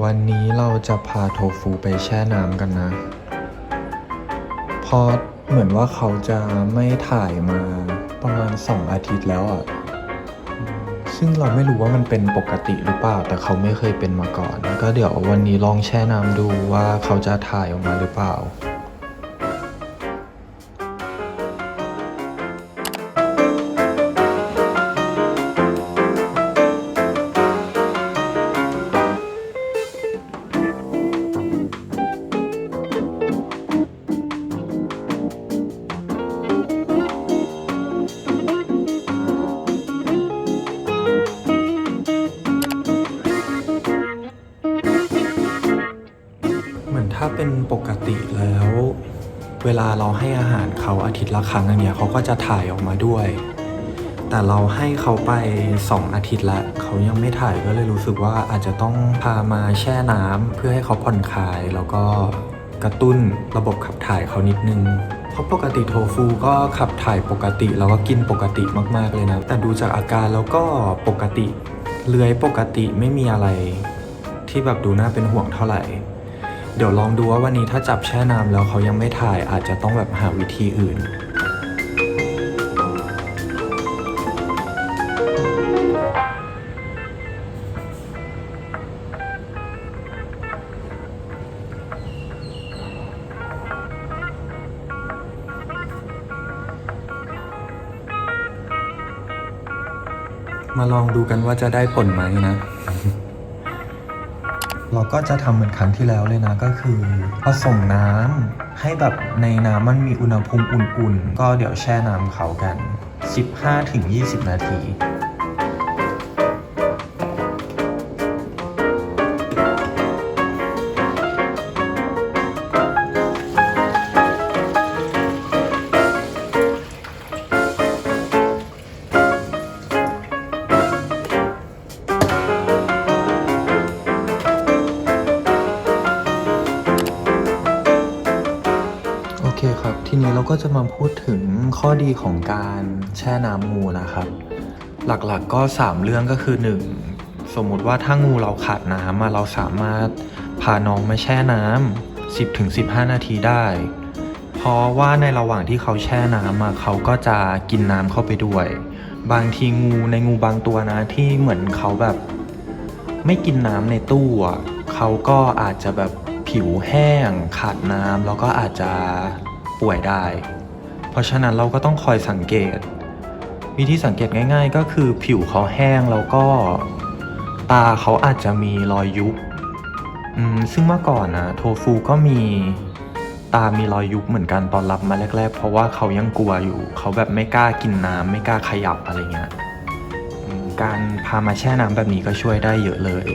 วันนี้เราจะพาโทฟูไปแช่น้ำกันนะ เพราะเหมือนว่าเขาจะไม่ถ่ายมาประมาณสองอาทิตย์แล้วอะ่ะ ซึ่งเราไม่รู้ว่ามันเป็นปกติหรือเปล่า แต่เขาไม่เคยเป็นมาก่อนก็เดี๋ยววันนี้ลองแช่น้ำดูว่าเขาจะถ่ายออกมาหรือเปล่า ถ้าเป็นปกติแล้ว เวลาเราให้อาหารเขาอาทิตย์ละครั้งอันเนี้ยเขาก็จะถ่ายออกมาด้วย แต่เราให้เขาไป 2 อาทิตย์ล้วเขายังไม่ถ่ายก็เลยรู้สึกว่าอาจจะต้องพามาแช่น้ำเพื่อให้เขาผ่อนคลาย แล้วก็กระตุ้นระบบขับถ่ายเขานิดนึงเพราะปกติโทฟูก็ขับถ่ายปกติแล้วก็กินปกติมากๆเลยนะ แต่ดูจากอาการแล้วก็ปกติเลื้อยปกติไม่มีอะไรที่แบบดูน่าเป็นห่วงเท่าไหร่ เดี๋ยวลองดูว่าวันนี้ถ้าจับแช่น้ำแล้วเขายังไม่ถ่ายอาจจะต้องแบบหาวิธีอื่น มาลองดูกันว่าจะได้ผลไหมนะ เราก็จะทำเหมือนครั้งที่แล้วเลยนะก็คือผสมน้ำให้แบบในน้ำมันมีอุณหภูมิอุ่นๆ ก็เดี๋ยวแช่น้ำเขากัน 15-20 นาที ทีนี้เราก็จะมาพูดถึงข้อดีของการแช่น้ำงูนะครับ หลักๆก็ 3 เรื่องก็คือ 1. สมมุติว่าถ้างูเราขาดน้ำเราสามารถพาน้องมาแช่น้ำ10-15 นาทีได้ เพราะว่าในระหว่างที่เขาแช่น้ำเขาก็จะกินน้ำเข้าไปด้วย บางทีงูในงูบางตัวนะที่เหมือนเขาแบบไม่กินน้ำในตู้อะเขาก็อาจจะแบบผิวแห้งขาดน้ำแล้วก็อาจจะ ป่วยได้ เพราะฉะนั้นเราก็ต้องคอยสังเกต วิธีสังเกตง่าย ๆ ก็คือผิวเขาแห้งแล้วก็ตาเขาอาจจะมีรอยยุบซึ่งเมื่อก่อนนะโทฟูก็มีตามีรอยยุบเหมือนกันตอนรับมาแรก ๆ เพราะว่าเขายังกลัวอยู่ เขาแบบไม่กล้ากินน้ำไม่กล้าขยับอะไรเงี้ยการพามาแช่น้ำแบบนี้ก็ช่วยได้เยอะเลย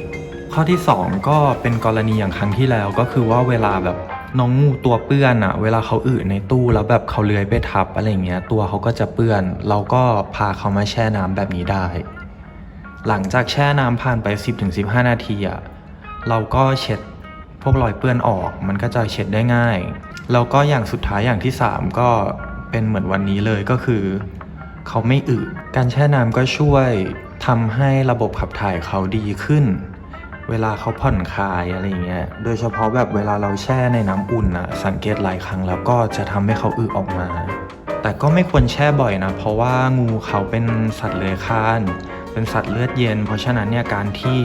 ข้อที่ 2 ก็เป็นกรณีอย่างครั้งที่แล้วก็คือว่าเวลาแบบ น้องงูตัวเปื้อนอะเวลาเขาอึในตู้แล้วแบบเขาเลื้อยไปทับอะไรเงี้ยตัวเขาก็จะเปื้อน เราก็พาเขามาแช่น้ำแบบนี้ได้ หลังจากแช่น้ำผ่านไป 10-15 นาทีอะเราก็เช็ดพวกรอยเปื้อนออกมันก็จะเช็ดได้ง่าย แล้วก็อย่างสุดท้ายอย่างที่ 3 ก็เป็นเหมือนวันนี้เลยก็คือ เขาไม่อึการแช่น้ำก็ช่วยทำให้ระบบขับถ่ายเขาดีขึ้น เวลาเขาผ่อนคลายอะไรเงี้ย โดยเฉพาะแบบเวลาเราแช่ในน้ำอุ่นอะสังเกตหลายครั้งแล้วก็จะทำให้เขาอึออกมา แต่ก็ไม่ควรแช่บ่อยนะ เพราะว่างูเขาเป็นสัตว์เลื้อยคลาน เป็นสัตว์เลือดเย็น เพราะฉะนั้นเนี่ยการที่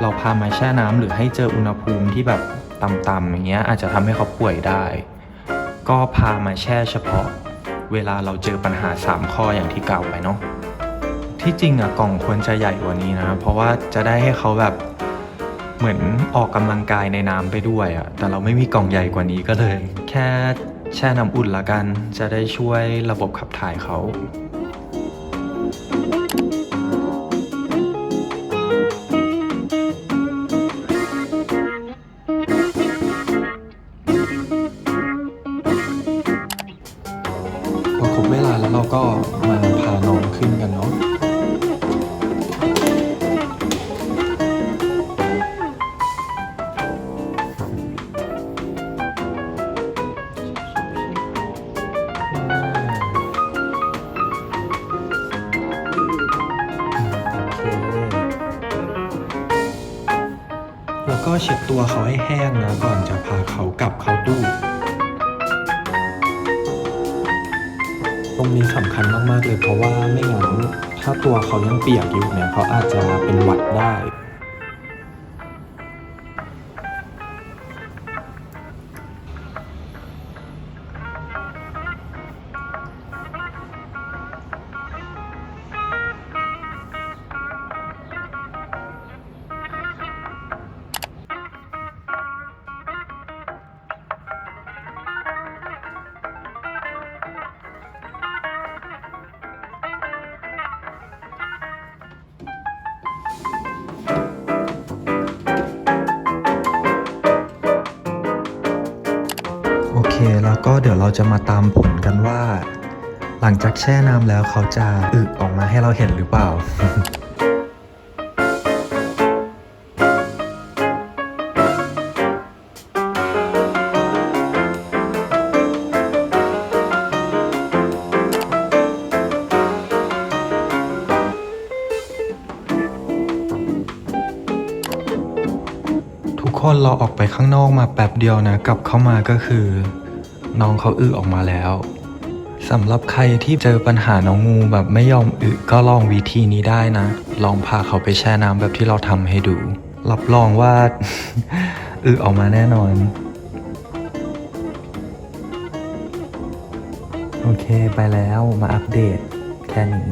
เราพามาแช่น้ำหรือให้เจออุณหภูมิที่แบบต่ำๆอย่างเงี้ยอาจจะทำให้เขาป่วยได้ ก็พามาแช่เฉพาะ เวลาเราเจอปัญหา 3 ข้ออย่างที่กล่าวไปเนาะที่จริงอะกล่องควรจะใหญ่กว่านี้นะ เพราะว่าจะได้ให้เขาแบบ เหมือนออกกำลังกายในน้ำไปด้วยอะแต่เราไม่มีกล่องใหญ่กว่านี้ก็เลย แค่แช่น้ำอุ่นละกัน จะได้ช่วยระบบขับถ่ายเขา ก็เช็ดตัวเขาให้แห้งนะก่อนจะพาเขากลับเข้าตู้ ตรงนี้สำคัญมากๆเลยเพราะว่าไม่งั้นถ้าตัวเขายังเปียกอยู่เนี่ยเขาอาจจะเป็นหวัดได้ แล้วก็เดี๋ยวเราจะมาตามผลกันว่า หลังจากแช่น้ำแล้วเขาจะอึออกมาให้เราเห็นหรือเปล่าทุกคนเราออกไปข้างนอกมาแป๊บเดียวนะ กลับเข้ามาก็คือ น้องเขาอึออกมาแล้วสำหรับใครที่เจอปัญหาน้องงูแบบไม่ยอมอึก็ลองวิธีนี้ได้นะ ลองพาเขาไปแช่น้ำแบบที่เราทำให้ดู รับรองว่าอึออกมาแน่นอน โอเคไปแล้วมาอัปเดตแค่นี้